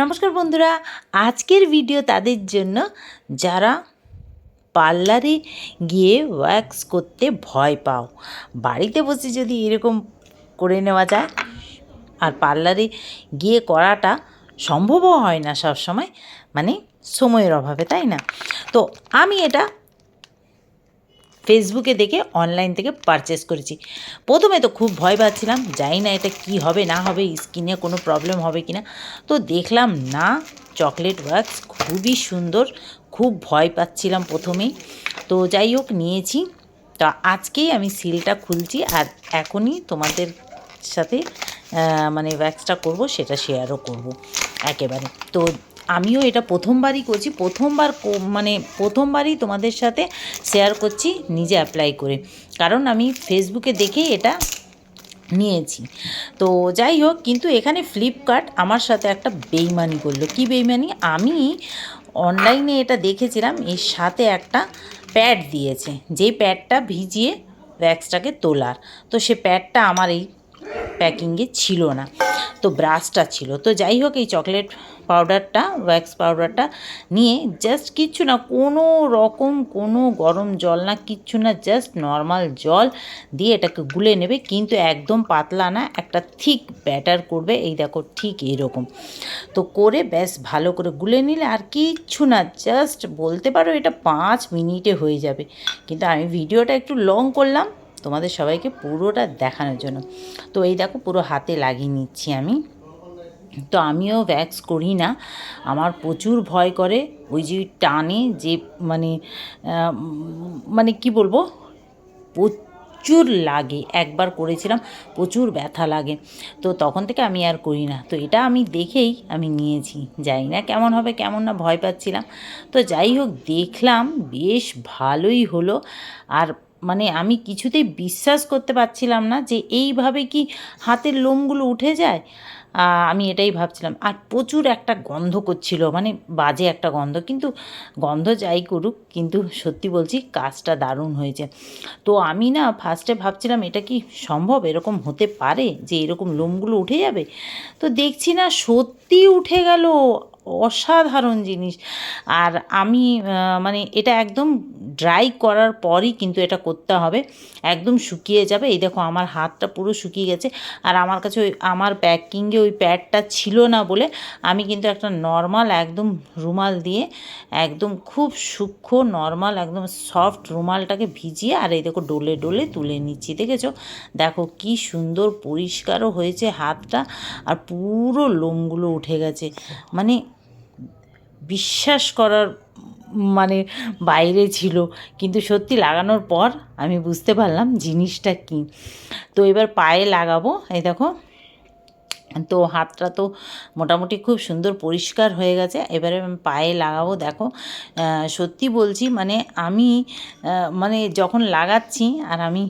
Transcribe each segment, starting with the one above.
নমস্কার বন্ধুরা, আজকের ভিডিও তাদের জন্য যারা পার্লারে গিয়ে ওয়্যাক্স করতে ভয় পাও, বাড়িতে বসে যদি এরকম করে নেওয়া যায়, আর পার্লারে গিয়ে করাটা সম্ভবও হয় না সব সময় মানে সময়ের অভাবে, তাই না? তো আমি এটা ফেসবুকে দেখে অনলাইন থেকে পারচেস করেছি। প্রথমে তো খুব ভয় পাচ্ছিলাম, জানি না এটা কি হবে, না হবে স্কিনে কোনো প্রবলেম হবে কি না তো দেখলাম, না চকলেট ওয়াক্স খুবই সুন্দর, খুব ভয় পাচ্ছিলাম প্রথমেই তো যাই হোক, নিয়েছি। তো আজকেই আমি সিলটা খুলছি আর এখনই তোমাদের সাথে মানে ওয়্যাক্সটা করব, সেটা শেয়ারও করব, একেবারে। তো আমিও এটা প্রথমবারই করছি, প্রথমবার মানে প্রথমবারই তোমাদের সাথে শেয়ার করছি, নিজে অ্যাপ্লাই করে। কারণ আমি ফেসবুকে দেখেই এটা নিয়েছি। তো যাই হোক, কিন্তু এখানে ফ্লিপকার্ট আমার সাথে একটা বেইমানি করল। কি বেইমানি? আমি অনলাইনে এটা দেখেছিলাম, এর সাথে একটা প্যাড দিয়েছে। যেই প্যাডটা ভিজিয়ে ভ্যাক্সটাকে তোলার। তো সে প্যাডটা আমার এই প্যাকিংয়ে ছিল না। তো ব্রাশটা ছিল। তো যাই হোক, এই চকলেট পাউডারটা ওয়্যাক্স পাউডারটা নিয়ে জাস্ট কিচ্ছু না, কোনো রকম কোনো গরম জল না কিচ্ছু না জাস্ট নর্মাল জল দিয়ে এটাকে গুলে নেবে। কিন্তু একদম পাতলা না, একটা থিক ব্যাটার করবে। এই দেখো ঠিক এরকম। তো করে বেশ ভালো করে গুলে নিলে আর কিচ্ছু না জাস্ট বলতে পারো এটা পাঁচ মিনিটে হয়ে যাবে। কিন্তু আমি ভিডিওটা একটু লং করলাম। তোমাদের সবাইকে পুরোটা দেখানোর জন্য। তো এই দেখো পুরো হাতে লাগিয়ে নিচ্ছি আমি। তো আমিও ভ্যাক্স করি না। আমার প্রচুর ভয় করে। ওই যে টানে যে মানে মানে কি বলব? প্রচুর লাগে। একবার করেছিলাম, প্রচুর ব্যথা লাগে। তো তখন থেকে আমি আর করি না। তো এটা আমি দেখেই আমি নিয়েছি। যাই না কেমন হবে, কেমন না ভয় পাচ্ছিলাম। তো যাই হোক, দেখলাম বেশ ভালোই হলো। আর মানে আমি কিছুতেই বিশ্বাস করতে পারছিলাম না যে এইভাবে কি হাতের লোমগুলো উঠে যায়। আমি এটাই ভাবছিলাম। আর প্রচুর একটা গন্ধ করছিল মানে বাজে একটা গন্ধ। কিন্তু গন্ধ যাই করুক, কিন্তু সত্যি বলছি কাজটা দারুণ হয়েছে। তো আমি না ফার্স্টে ভাবছিলাম, এটা কি সম্ভব? এরকম হতে পারে যে এরকম লোমগুলো উঠে যাবে? তো দেখছি না সত্যি উঠে গেল। অসাধারণ জিনিস। আর আমি মানে এটা একদম ড্রাই করার পরই কিন্তু এটা করতে হবে। একদম শুকিয়ে যাবে। এই দেখো আমার হাতটা পুরো শুকিয়ে গেছে। আর আমার কাছে ওই, আমার প্যাকিংয়ে ওই প্যাডটা ছিল না বলে আমি কিন্তু একটা নর্মাল একদম রুমাল দিয়ে একদম খুব সূক্ষ্ম নর্মাল একদম সফট রুমালটাকে ভিজিয়ে আর এই দেখো ডোলে ডোলে তুলে নিচ্ছি। দেখেছ? দেখো কি সুন্দর পরিষ্কারও হয়েছে হাতটা। আর পুরো লোমগুলো উঠে গেছে। মানে বিশ্বাস করার মানে বাইরে ছিল। কিন্তু সত্যি লাগানোর পর আমি বুঝতে পারলাম জিনিসটা কি। তো এবার পায়ে লাগাবো, এই দেখো। তো হাতটা তো মোটামুটি খুব সুন্দর পরিষ্কার হয়ে গেছে। এবারে আমি পায়ে লাগাবো, দেখো। সত্যি বলছি মানে আমি মানে যখন লাগাচ্ছি আর আমি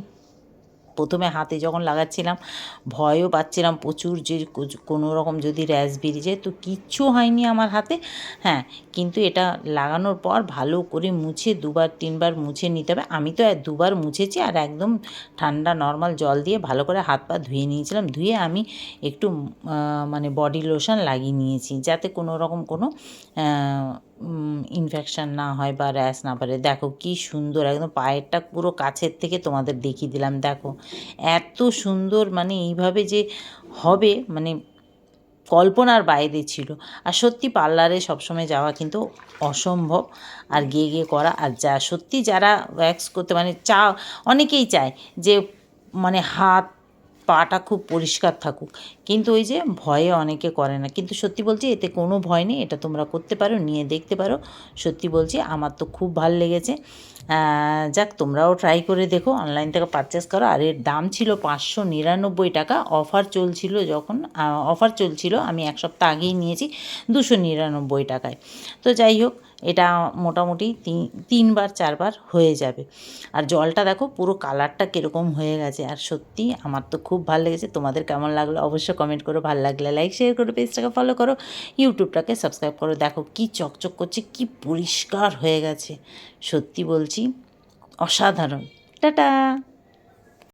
প্রথমে হাতে যখন লাগাচ্ছিলাম, ভয়ও পাচ্ছিলাম প্রচুর যে কোনো রকম যদি র্যাশ বেরিয়ে যায়, তো কিচ্ছু হয়নি আমার হাতে। হ্যাঁ কিন্তু এটা লাগানোর পর ভালো করে মুছে দুবার, তিনবার মুছে নিতে হবে। আমি তো দুবার মুছেছি আর একদম ঠান্ডা, নর্মাল জল দিয়ে ভালো করে হাত পা ধুয়ে নিয়েছিলাম। ধুয়ে আমি একটু মানে বডি লোশন লাগিয়ে নিয়েছি, যাতে কোনো রকম কোনো ইনফেকশান না হয় বা র্যাশ না পারে দেখো কি সুন্দর, একদম পায়েরটা পুরো কাছের থেকে তোমাদের দেখিয়ে দিলাম, দেখো। এত সুন্দর মানে এইভাবে যে হবে মানে কল্পনার বাইরে ছিল। আর সত্যি পার্লারে সবসময় যাওয়া কিন্তু অসম্ভব, আর গিয়ে গিয়ে করা, আর যা, সত্যি যারা ওয়্যাক্স করতে মানে চা, অনেকেই চায় যে মানে হাত, পাটা খুব পরিষ্কার থাকুক। কিন্তু ওই যে ভয়ে অনেকে করে না। কিন্তু সত্যি বলছি, এতে কোনো ভয় নেই, এটা তোমরা করতে পারো, নিয়ে দেখতে পারো। সত্যি বলছি, আমার তো খুব ভালো লেগেছে। যাক, তোমরাও ট্রাই করে দেখো অনলাইন থেকে পারচেস করো। আর এর দাম ছিল পাঁচশো নিরানব্বই টাকা। অফার চলছিল যখন অফার চলছিল, আমি এক সপ্তাহ আগেই নিয়েছি দুশো নিরানব্বই টাকায়। তো যাই হোক, এটা মোটামুটি তিন- তিনবার, চারবার হয়ে যাবে। আর জলটা দেখো, পুরো কালারটা কীরকম হয়ে গেছে। আর সত্যি, আমার তো খুব ভালো লেগেছে। তোমাদের কেমন লাগল অবশ্যই কমেন্ট করো, ভালো লাগলে লাইক শেয়ার করো পেজটাকে ফলো করো ইউটিউবটাকে সাবস্ক্রাইব করো। দেখো কি চকচক করছে, কি পরিষ্কার হয়ে গেছে। সত্যি বলছি, অসাধারণ। টাটা!